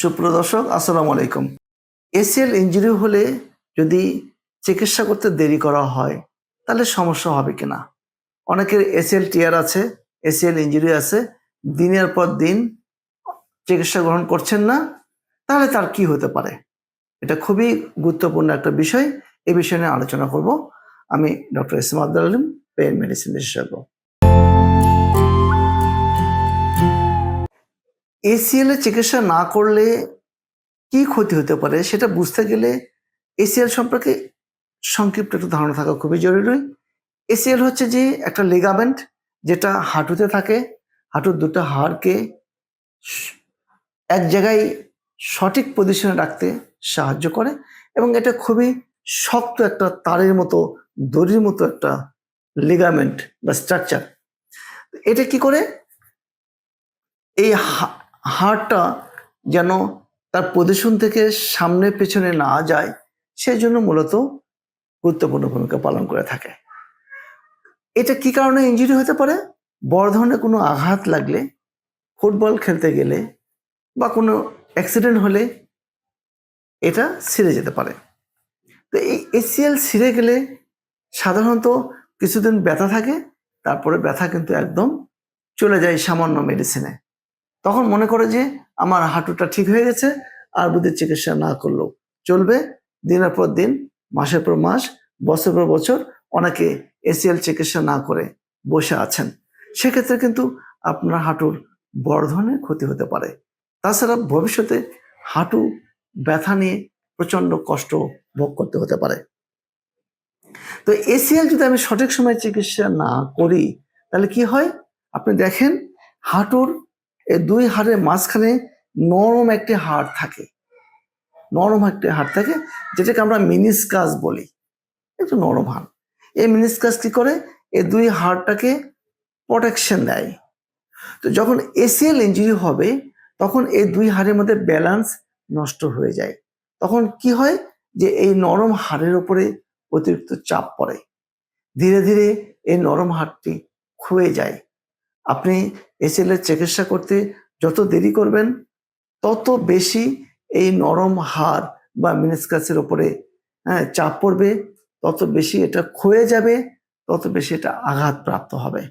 সুপ্রদর্শক আসসালামু আলাইকুম। ACL injury হলে যদি চিকিৎসা করতে দেরি করা হয়, তাহলে সমস্যা হবে কিনা? অনেকের এসিএল টিয়ার আছে, এসিএল ইঞ্জুরি আছে, দিনের পর দিন চিকিৎসা গ্রহণ করছেন না, তাহলে তার কি হতে পারে? এটা খুবই গুরুত্বপূর্ণ একটা বিষয়, এ বিষয় নিয়ে আলোচনা করব। আমি doctor Islam Abdul Alim, pain medicine বিশেষজ্ঞ। এসিএল এর চিকিৎসা না করলে কি ক্ষতি হতে পারে সেটা বুঝতে গেলে এসিএল সম্পর্কে সংক্ষিপ্ত একটু ধারণা থাকা খুবই জরুরি। এসিএল হচ্ছে যে একটা লিগামেন্ট যেটা হাঁটুতে থাকে, হাঁটুর দুটো হাড়কে এক জায়গায় সঠিক পজিশনে রাখতে সাহায্য করে এবং এটা খুবই শক্ত একটা তারের মতো, দড়ির মতো একটা লিগামেন্ট বা স্ট্রাকচার এটা কি করে? এই হাড়টা যেন তার পজিশন থেকে সামনে পেছনে না যায়, সেজন্য মূলত গুরুত্বপূর্ণ ভূমিকা পালন করে থাকে। এটা কি কারণে ইনজুরি হতে পারে? বড় ধরনের কোনো আঘাত লাগলে, ফুটবল খেলতে গেলে বা কোনো অ্যাক্সিডেন্ট হলে এটা ছিঁড়ে যেতে পারে। তো এই এসিএল ছিঁড়ে গেলে সাধারণত কিছুদিন ব্যথা থাকে, তারপরে ব্যথা কিন্তু একদম চলে যায় সামান্য মেডিসিনে তখন মনে করে যে আমার হাঁটুটা ঠিক হয়ে গেছে আর বুদ্ধির চিকিৎসা না করলেও চলবে। দিনের পর দিন, মাসের পর মাস বছর পর বছর অনেকে এসিএল চিকিৎসা না করে বসে আছেন। সেক্ষেত্রে কিন্তু আপনার হাঁটুর বড় ধরনের ক্ষতি হতে পারে। তাছাড়া ভবিষ্যতে হাঁটু ব্যথা নিয়ে প্রচণ্ড কষ্ট ভোগ করতে হতে পারে। তো এসিএল যদি আমি সঠিক সময়ে চিকিৎসা না করি, তাহলে কি হয়? আপনি দেখেন হাঁটুর এই দুই হাড়ের মাঝখানে নরম একটি হাড় থাকে। নরম একটি হাড় থাকে, যেটাকে আমরা মিনিসকাস বলি। একটু নরম হাড়। এই মিনিসকাস কি করে? এই দুই হাড়টাকে প্রোটেকশন দেয়। তো যখন এসিএল ইঞ্জুরি হবে, তখন এই দুই হাড়ের মধ্যে ব্যালেন্স নষ্ট হয়ে যায়। তখন কি হয়? যে এই নরম হাড়ের ওপরে অতিরিক্ত চাপ পড়ে। ধীরে ধীরে এই নরম হাড়টি ক্ষয়ে যায়। আপনি এসএল চিকিৎসা করতে যত দেরি করবেন, তত বেশি এই নরম হার বা মিনিসকাসের ওপরে হ্যাঁ চাপ পড়বে। তত বেশি এটা ক্ষয়ে যাবে, তত বেশি এটা আঘাতপ্রাপ্ত হবে।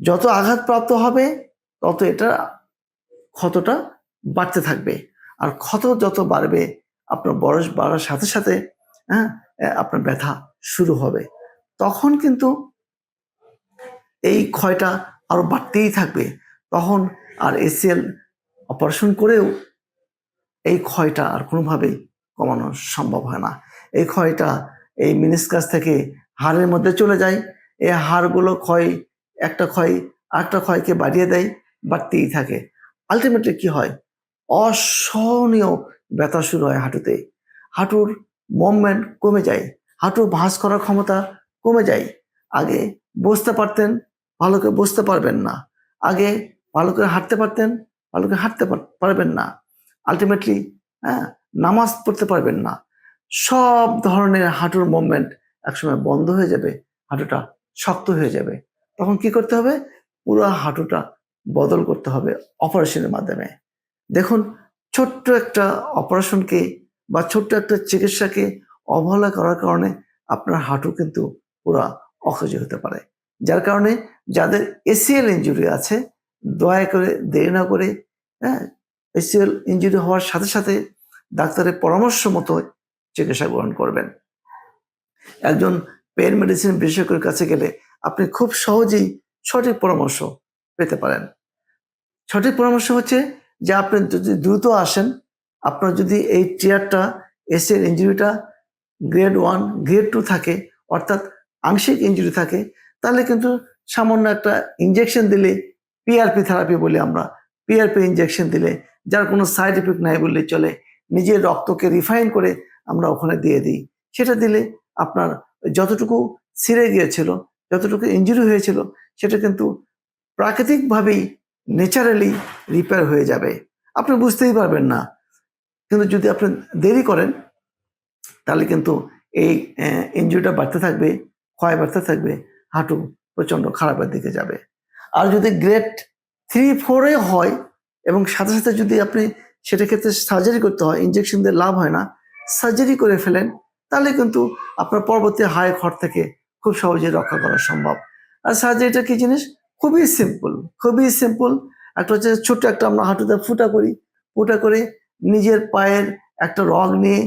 যত আঘাতপ্রাপ্ত হবে, তত এটা ক্ষতটা বাড়তে থাকবে। আর ক্ষত যত বাড়বে, আপনার বয়স বাড়ার সাথে সাথে হ্যাঁ আপনার ব্যথা শুরু হবে। তখন কিন্তু এই ক্ষয়টা আরও বাড়তেই থাকবে, তখন আর এসিএল অপারেশন করেও এই ক্ষয়টা আর কোনোভাবেই কমানো সম্ভব হয় না। এই ক্ষয়টা এই মিনিসকাস থেকে হাড়ের মধ্যে চলে যায় এই হাড়গুলো ক্ষয়, একটা ক্ষয়, আরেকটা ক্ষয়কে বাড়িয়ে দেয়, বাড়তেই থাকে। আলটিমেটলি কি হয়? অসহনীয় ব্যথা শুরু হয় হাঁটুতে। হাঁটুর মুভমেন্ট কমে যায়, হাঁটুর ভাঁজ করার ক্ষমতা কমে যায়। আগে বসতে পারতেন ভালো করে বসতে পারবেন না। আগে ভালো করে হাঁটতে পারতেন ভালো করে হাঁটতে পারবেন না। আলটিমেটলি হ্যাঁ নামাজ পড়তে পারবেন না। সব ধরনের হাঁটুর মুভমেন্ট একসময় বন্ধ হয়ে যাবে, হাঁটুটা শক্ত হয়ে যাবে। তখন কি করতে হবে? পুরো হাঁটুটা বদল করতে হবে অপারেশনের মাধ্যমে। দেখুন, ছোট্ট একটা অপারেশনকে বা ছোট্ট একটা চিকিৎসাকে অবহেলা করার কারণে আপনার হাঁটু কিন্তু পুরা অকেজ হতে পারে। যার কারণে যাদের এসিএল ইঞ্জুরি আছে, দয়া করে দেরি না করে হ্যাঁ এসিএল ইঞ্জুরি হওয়ার সাথে সাথে ডাক্তারের পরামর্শ মতো চিকিৎসা গ্রহণ করবেন। একজন পেন মেডিসিন বিশেষজ্ঞের কাছে গেলে আপনি খুব সহজেই সঠিক পরামর্শ পেতে পারেন। সঠিক পরামর্শ হচ্ছে যে আপনি যদি দ্রুত আসেন, আপনার যদি এই টিয়ারটা এসিএল ইঞ্জুরিটা গ্রেড ওয়ান গ্রেড টু থাকে, অর্থাৎ আংশিক ইঞ্জুরি থাকে তাহলে কিন্তু সামান্য একটা ইঞ্জেকশন দিলে পিআরপি থেরাপি বলি আমরা। পিআরপি ইঞ্জেকশন দিলে যার কোনো সাইড এফেক্ট নাই বললে চলে, নিজের রক্তকে রিফাইন করে আমরা ওখানে দিয়ে দিই। সেটা দিলে আপনার যতটুকু ছিঁড়ে গিয়েছিল, যতটুকু ইঞ্জুরি হয়েছিল, সেটা কিন্তু প্রাকৃতিকভাবেই ন্যাচারালি রিপেয়ার হয়ে যাবে। আপনি বুঝতেই পারবেন না। কিন্তু যদি আপনি দেরি করেন, তাহলে কিন্তু এই ইঞ্জুরিটা বাড়তে থাকবে, ক্ষয় বাড়তে থাকবে। হাঁটু প্রচণ্ড খারাপের দিকে যাবে। আর যদি গ্রেড থ্রি ফোরে হয় এবং সাথে সাথে যদি আপনি সেটা ক্ষেত্রে সার্জারি করতে হয় ইঞ্জেকশন দিয়ে লাভ হয় না সার্জারি করে ফেলেন, তাহলে কিন্তু আপনার পরবর্তী হায় খড় থেকে খুব সহজেই রক্ষা করা সম্ভব। আর সার্জারিটা কি জিনিস? খুবই সিম্পল খুবই সিম্পল একটা হচ্ছে ছোট্ট একটা আমরা হাঁটুতে ফুটা করি, ফুটা করে নিজের পায়ের একটা রগ নিয়ে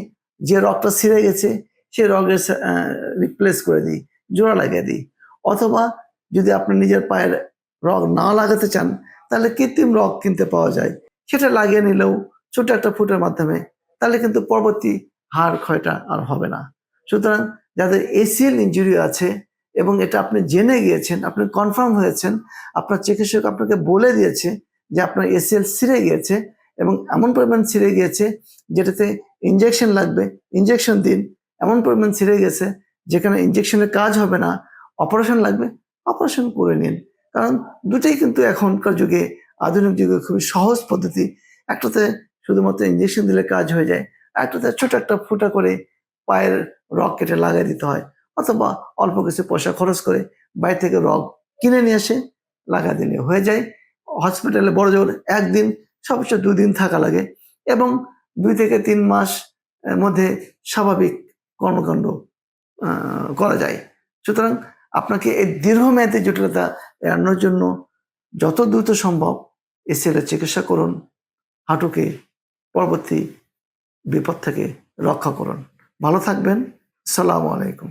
যে রগটা ছিঁড়ে গেছে, সেই রগের রিপ্লেস করে দিই, জোড়া লাগিয়ে দিই। অথবা যদি আপনি নিজের পায়ের রগ না লাগাতে চান, তাহলে কৃত্রিম রগ কিনতে পাওয়া যায়। সেটা লাগিয়ে নিলেও ছোট একটা ফুটের মাধ্যমে, তাহলে কিন্তু পরবর্তী হাড় ক্ষয়টা আর হবে না। সুতরাং যাদের এসিএল ইঞ্জুরি আছে এবং এটা আপনি জেনে গিয়েছেন, আপনি কনফার্ম হয়েছেন, আপনার চিকিৎসক আপনাকে বলে দিয়েছে যে আপনার এসিএল ছিঁড়ে গিয়েছে এবং এমন পরিমাণ ছিঁড়ে গিয়েছে যেটাতে ইঞ্জেকশন লাগবে ইঞ্জেকশন দিন, এমন পরিমাণ ছিঁড়ে গেছে যেখানে ইঞ্জেকশনের কাজ হবে না অপারেশন লাগবে অপারেশন করে নিন। কারণ দুটোই কিন্তু এখনকার যুগে, আধুনিক যুগে খুবই সহজ পদ্ধতি। একটাতে শুধুমাত্র ইঞ্জেকশন দিলে কাজ হয়ে যায়, একটাতে ছোট একটা ফুটা করে পায়ের রগ কেটে লাগিয়ে দিতে হয়, অথবা অল্প কিছু পয়সা খরচ করে বাইরে থেকে রগ কিনে নিয়ে এসে লাগা দিলে হয়ে যায়। হসপিটালে বড় জোর, একদিন, সর্বোচ্চ দুদিন থাকা লাগে এবং দুই থেকে তিন মাস মধ্যে স্বাভাবিক কর্মকাণ্ড করা যায়। সুতরাং আপনাকে এই দীর্ঘমেয়াদী জটিলতা এড়ানোর জন্য যত দ্রুত সম্ভব এসিএল চিকিৎসা করুন, হাঁটুকে পরবর্তী বিপদ থেকে রক্ষা করুন। ভালো থাকবেন। সালামু আলাইকুম।